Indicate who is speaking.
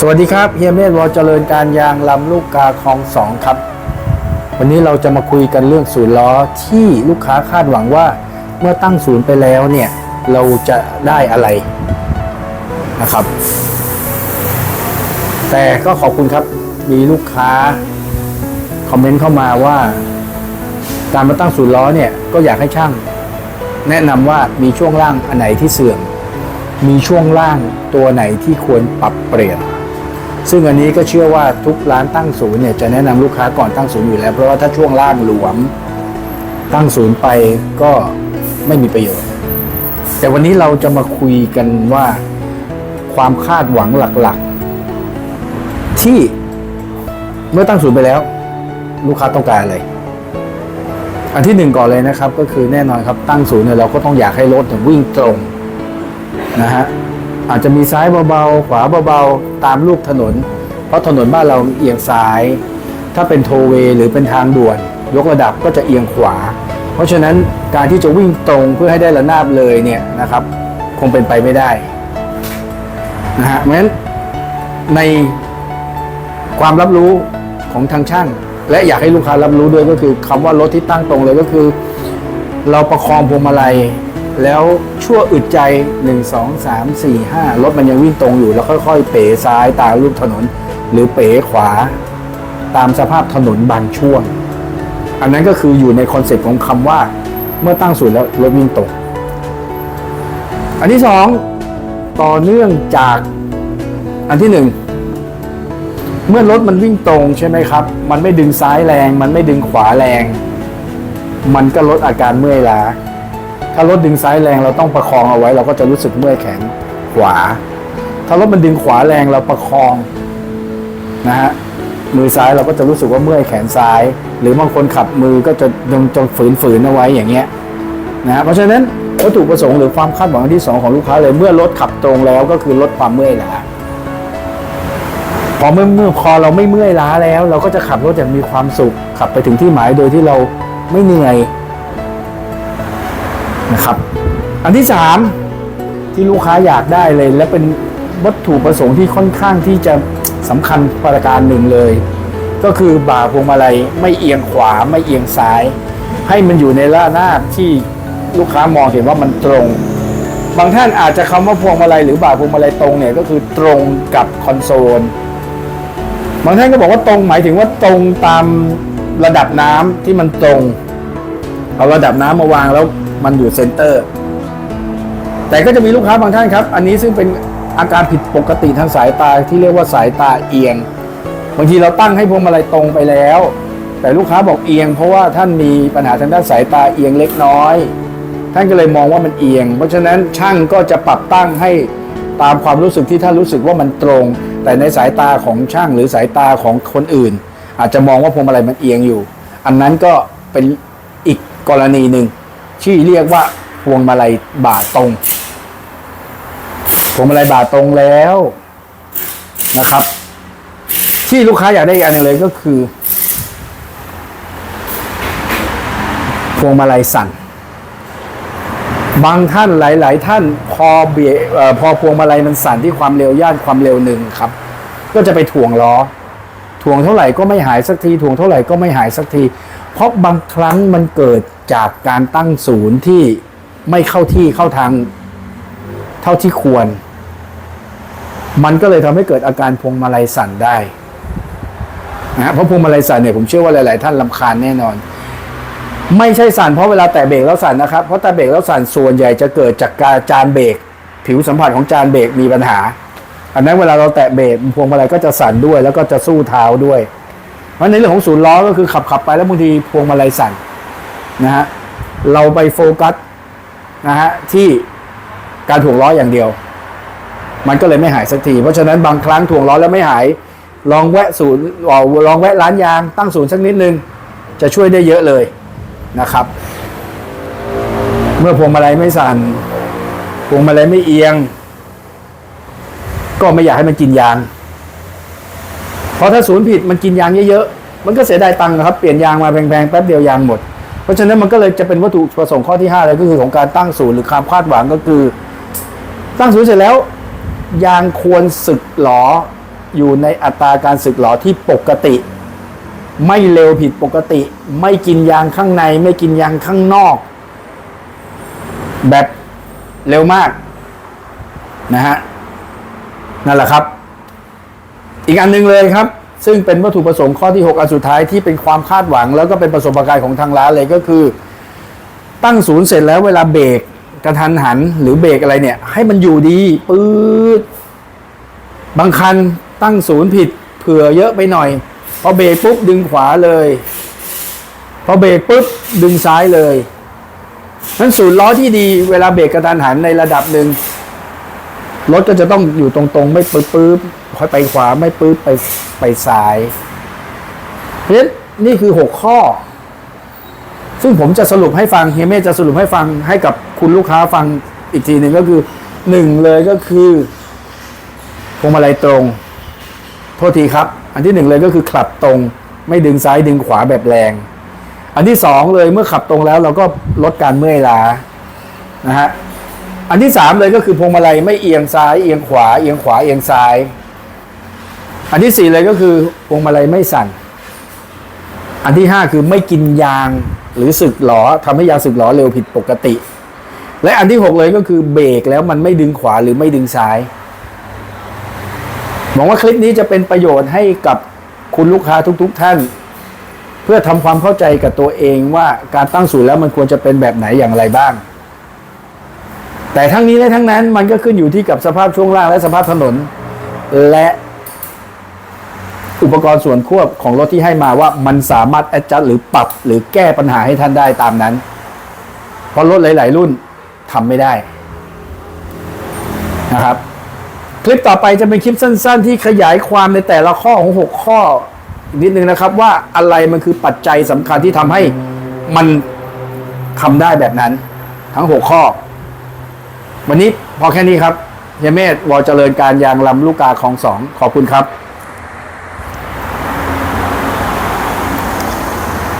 Speaker 1: สวัสดีครับเฮียเมธวอเจริญการยางลำลูกกาคลองสองครับ วันนี้เราจะมาคุยกันเรื่องศูนย์ล้อที่ลูกค้าคาดหวังว่าเมื่อตั้งศูนย์ไปแล้วเนี่ย เราจะได้อะไรนะครับ แต่ก็ขอบคุณครับมีลูกค้า คอมเมนต์เข้ามาว่า การมาตั้งศูนย์ล้อเนี่ยก็อยากให้ช่าง แนะนำว่ามีช่วงล่างอันไหนที่เสื่อมมีช่วงล่างตัวไหนที่ควรปรับเปลี่ยน ซึ่งอันนี้ก็เชื่อว่าทุกร้านตั้งศูนย์เนี่ยจะแนะนำลูกค้าก่อนตั้งศูนย์อยู่แล้ว เพราะว่าถ้าช่วงล่างหลวม ตั้งศูนย์ไปก็ไม่มีประโยชน์ แต่วันนี้เราจะมาคุยกันว่าความคาดหวังหลักๆ ที่เมื่อตั้งศูนย์ไปแล้ว ลูกค้าต้องการอะไรอันที่หนึ่งก่อนเลยนะครับ ก็คือแน่นอนครับตั้งศูนย์เนี่ยเราก็ต้องอยากให้รถเนี่ยวิ่งตรงนะฮะ อาจจะมีซ้ายเบาๆ ขวาเบาๆ ตามลูกถนน เพราะถนนบ้านเราเอียงซ้าย ถ้าเป็นโทเวหรือเป็นทางด่วน ยกระดับก็จะเอียงขวา เพราะฉะนั้นการที่จะวิ่งตรงเพื่อให้ได้ระนาบเลยเนี่ยนะครับ คงเป็นไปไม่ได้นะฮะเพราะฉะนั้นในความรับรู้ของทางช่าง และอยากให้ลูกค้ารับรู้ด้วยก็คือคำว่ารถที่ตั้งตรงเลยก็คือ เราประคองพวงมาลัย แล้วชั่วอึดใจ 1 2 3 4 5 รถมันยังวิ่งตรงอยู่แล้วค่อย ๆ เป๋ซ้ายตามรูปถนน หรือเป๋ขวา ตามสภาพถนนบางช่วง อันนั้นก็คืออยู่ในคอนเซ็ปต์ของคำว่า เมื่อตั้งศูนย์แล้วรถวิ่งตรง อันที่สองต่อเนื่องจากอันที่หนึ่งเมื่อรถมันวิ่งตรงใช่ไหมครับ มันไม่ดึงซ้ายแรง มันไม่ดึงขวาแรง มันก็ลดอาการเมื่อยล้า ถ้ารถดึงซ้ายแรงเราต้องประคองเอาไว้ เราก็จะรู้สึกเมื่อยแขนขวา ถ้ารถมันดึงขวาแรงเราประคองนะฮะมือซ้ายเราก็จะรู้สึกว่าเมื่อยแขนซ้าย หรือบางคนขับมือก็จะยังจงฝืนๆเอาไว้อย่างเงี้ยนะฮะเพราะฉะนั้นวัตถุประสงค์หรือความคาดหวังที่สองของลูกค้าเลยเมื่อรถขับตรงแล้วก็คือลดความเมื่อยล้าพอเมื่อเมื่อพอเราไม่เมื่อยล้าแล้ว เราก็จะขับรถอย่างมีความสุข ขับไปถึงที่หมายโดยที่เราไม่เหนื่อย นะครับ อันที่สามที่ลูกค้าอยากได้เลย และเป็นวัตถุประสงค์ที่ค่อนข้างที่จะสำคัญประการหนึ่งเลย ก็คือบ่าพวงมาลัยไม่เอียงขวาไม่เอียงซ้าย ให้มันอยู่ในระนาบที่ลูกค้ามองเห็นว่ามันตรง บางท่านอาจจะคำว่าพวงมาลัยหรือบ่าพวงมาลัยตรงเนี่ยก็คือตรงกับคอนโซลบางท่านก็บอกว่าตรงหมายถึงว่าตรงตามระดับน้ำที่มันตรง เอาระดับน้ำมาวางแล้ว มันอยู่เซนเตอร์ แต่ก็จะมีลูกค้าบางท่านครับ อันนี้ซึ่งเป็นอาการผิดปกติทางสายตาที่เรียกว่าสายตาเอียง บางทีเราตั้งให้พวงมาลัยตรงไปแล้ว แต่ลูกค้าบอกเอียง เพราะว่าท่านมีปัญหาทางด้านสายตาเอียงเล็กน้อย ท่านก็เลยมองว่ามันเอียง เพราะฉะนั้นช่างก็จะปรับตั้งให้ตามความรู้สึกที่ท่านรู้สึกว่ามันตรง แต่ในสายตาของช่างหรือสายตาของคนอื่น อาจจะมองว่าพวงมาลัยมันเอียงอยู่ อันนั้นก็เป็นอีกกรณีหนึ่ง ที่เรียกว่าพวงมาลัยบาตรงพวงมาลัยบาตรงแล้วนะครับ ที่ลูกค้าอยากได้อีกอันนึงเลยก็คือ พวงมาลัยสั่น บางท่านหลาย ๆ ท่านพอเบียพอพวงมาลัยมันสั่นที่ความเร็วย่านความเร็วหนึ่งครับ ก็จะไปถ่วงล้อถ่วงเท่าไหร่ก็ไม่หายสักทีถ่วงเท่าไหร่ก็ไม่หายสักที เพราะบางครั้งมันเกิดจากการตั้งศูนย์ที่ไม่เข้าที่เข้าทาง เท่าที่ควร มันก็เลยทำให้เกิดอาการพวงมาลัยสั่นได้นะเพราะพวงมาลัยสั่นเนี่ยผมเชื่อว่าหลาย ๆ ท่านลำคาญแน่นอน ไม่ใช่สั่นเพราะเวลาแตะเบรกแล้วสั่นนะครับ เพราะแตะเบรกแล้วสั่นส่วนใหญ่จะเกิดจากการจานเบรกผิวสัมผัสของจานเบรกมีปัญหา อันนั้นเวลาเราแตะเบรกพวงมาลัยก็จะสั่นด้วย แล้วก็จะสู้เท้าด้วย เพราะในเรื่องของศูนย์ล้อก็คือขับขับไปแล้วบางทีพวงมาลัยสั่นนะฮะเราไปโฟกัสนะฮะที่การถ่วงล้ออย่างเดียว มันก็เลยไม่หายสักที เพราะฉะนั้นบางครั้งถ่วงล้อแล้วไม่หาย ลองแวะศูนย์ลองแวะร้านยางตั้งศูนย์สักนิดนึง จะช่วยได้เยอะเลยนะครับ เมื่อพวงมาลัยไม่สั่นพวงมาลัยไม่เอียง ก็ไม่อยากให้มันกินยาง เพราะถ้าศูนย์ผิดมันกินยางเยอะๆ มันก็เสียดายตังค์ครับ เปลี่ยนยางมาแพงๆ แป๊บเดียวยางหมด เพราะฉะนั้นมันก็เลยจะเป็นวัตถุประสงค์ข้อที่5เลยก็คือของการตั้งศูนย์หรือความคาดหวังก็คือ ตั้งศูนย์เสร็จแล้ว ยางควรสึกหลออยู่ในอัตราการสึกหรอที่ปกติ ไม่เร็วผิดปกติ ไม่กินยางข้างใน ไม่กินยางข้างนอก แบบเร็วมากนะฮะนั่นแหละครับ อีกอันหนึงเลยครับ ซึ่งเป็นวัตถุประสงค์ข้อที่ 6 อันสุดท้ายที่เป็นความคาดหวัง แล้วก็เป็นประสบการณ์ของทางร้านเลยก็คือ ตั้งศูนย์เสร็จแล้วเวลาเบรกกระทันหันหรือเบรกอะไรเนี่ย ให้มันอยู่ดีปื๊ดบางคันตั้งศูนย์ผิดเผื่อเยอะไปหน่อยพอเบรกปุ๊บดึงขวาเลยพอเบรกปุ๊บดึงซ้ายเลยนั้นศูนย์ล้อที่ดีเวลาเบรกกระทันหันในระดับหนึ่งรถก็จะต้องอยู่ตรงๆ ไม่ปื๊บปื๊บ ค่อยไปขวาไม่ปื๊บไปไปซ้าย เพราะฉะนั้นนี่คือหกข้อ ซึ่งผมจะสรุปให้ฟังเฮียเม่จะสรุปให้ฟังให้กับคุณลูกค้าฟังอีกทีหนึ่งก็คือหนึ่งเลยก็คือพวงมาลัยตรง โทษทีครับ อันที่หนึ่งเลยก็คือขับตรง ไม่ดึงซ้ายดึงขวาแบบแรง อันที่สองเลยเมื่อขับตรงแล้วเราก็ลดการเมื่อยล้านะฮะอันที่สามเลยก็คือพวงมาลัยไม่เอียงซ้ายเอียงขวาเอียงขวาเอียงซ้าย อันที่สี่เลยก็คือพวงมาลัยไม่สั่น อันที่ห้าคือไม่กินยางหรือสึกหลอทำให้ยางสึกหลอเร็วผิดปกติ และอันที่หกเลยก็คือเบรกแล้วมันไม่ดึงขวาหรือไม่ดึงซ้ายหวังว่าคลิปนี้จะเป็นประโยชน์ให้กับคุณลูกค้าทุก ๆ ท่าน เพื่อทำความเข้าใจกับตัวเองว่าการตั้งศูนย์แล้วมันควรจะเป็นแบบไหนอย่างไรบ้าง แต่ทั้งนี้และทั้งนั้นมันก็ขึ้นอยู่ที่กับสภาพช่วงล่างและสภาพถนน และ ปกรณ์ส่วนควบของรถที่ให้มาว่ามันสามารถ adjust หรือปรับหรือแก้ปัญหาให้ท่านได้ตามนั้น เพราะรถหลาย ๆ รุ่นทำไม่ได้นะครับ คลิปต่อไปจะเป็นคลิปสั้น ๆ ที่ขยายความในแต่ละข้อของ 6 ข้อนิดนึงนะครับ ว่าอะไรมันคือปัจจัยสำคัญที่ทำให้มันทำได้แบบนั้น ทั้ง 6 ข้อ วันนี้พอแค่นี้ครับเฮียเมธวอเจริญการยางลำลูกกาของสองขอบคุณครับ